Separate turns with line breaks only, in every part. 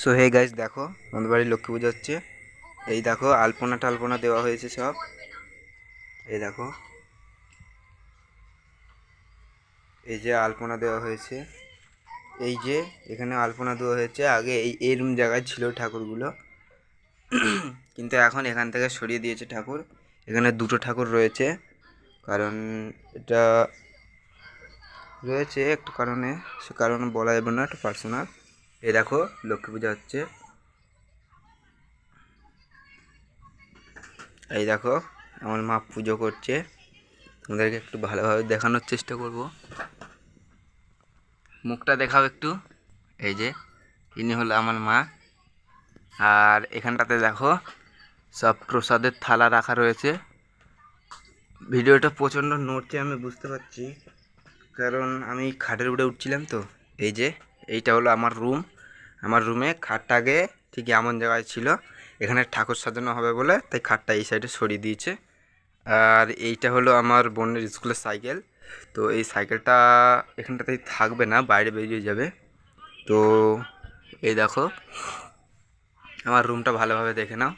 So hey guys দেখো, আমাদের বাড়ি লক্ষ্মী পুজো হচ্ছে। এই দেখো, আলপনা টালপনা দেওয়া হয়েছে সব। এই দেখো। এই যে আলপনা দেওয়া হয়েছে। এই যে এখানে আলপনা দেওয়া হয়েছে। আগে এই এরম জায়গায় ছিল ঠাকুরগুলো। কিন্তু এখন এখান থেকে সরিয়ে দিয়েছে ঠাকুর। এখানে দুটো ঠাকুর রয়েছে। কারণ এটা রয়েছে, একটু কারণে, সে কারণে বলা যাবে না একটু পার্সোনাল এই দেখো, লক্ষ্মী পূজা হচ্ছে। এই দেখো, আমার মা পুজো করছে। তোমাদেরকে একটু ভালোভাবে দেখানোর চেষ্টা করব। মুখটা দেখাও একটু। এই যে, ইনি হলো আমার মা। আর এখানটাতে দেখো, সব প্রসাদের থালা রাখা রয়েছে। ভিডিওটা প্রচণ্ড নড়ছে, আমি বুঝতে পারছি। কারণ আমি খাটের উপরে উঠছিলাম তো। এই যে, এইটা হলো আমার রুম আমার রুমে খাটটা আগে ঠিক এমন জায়গায় ছিল, এখানে ঠাকুর সাজানো হবে বলে, তাই খাটটা এই সাইডে সরিয়ে দিয়েছে। আর এইটা হলো আমার বোনের স্কুলের সাইকেল তো এই সাইকেলটা এখানটাতেই থাকবে না, বাইরে বেরিয়ে যাবে। তো এই দেখো, আমার রুমটা ভালোভাবে দেখে নাও।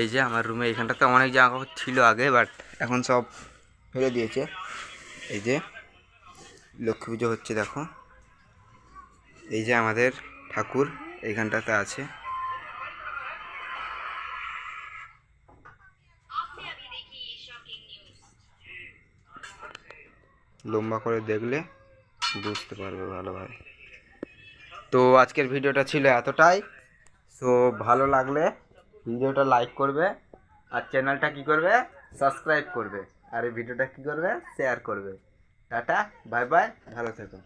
এই যে আমার রুমে এইখানটাতে অনেক কাপড় ছিল আগে বাট এখন সব ফেলে দিয়েছে। এই যে লক্ষ্মী পুজো হচ্ছে, দেখো। এই যে আমাদের ঠাকুর এইখানটাতে আছে। লম্বা করে দেখলে বুঝতে পারবে ভালোভাবে তো আজকের ভিডিওটা ছিল এতটাই। সো ভালো লাগলে ভিডিওটা লাইক করবে আর চ্যানেলটা কি করবে? সাবস্ক্রাইব করবে। আর এই ভিডিওটা কি করবে? শেয়ার করবে। টাটা বাই বাই ভালো থেকো।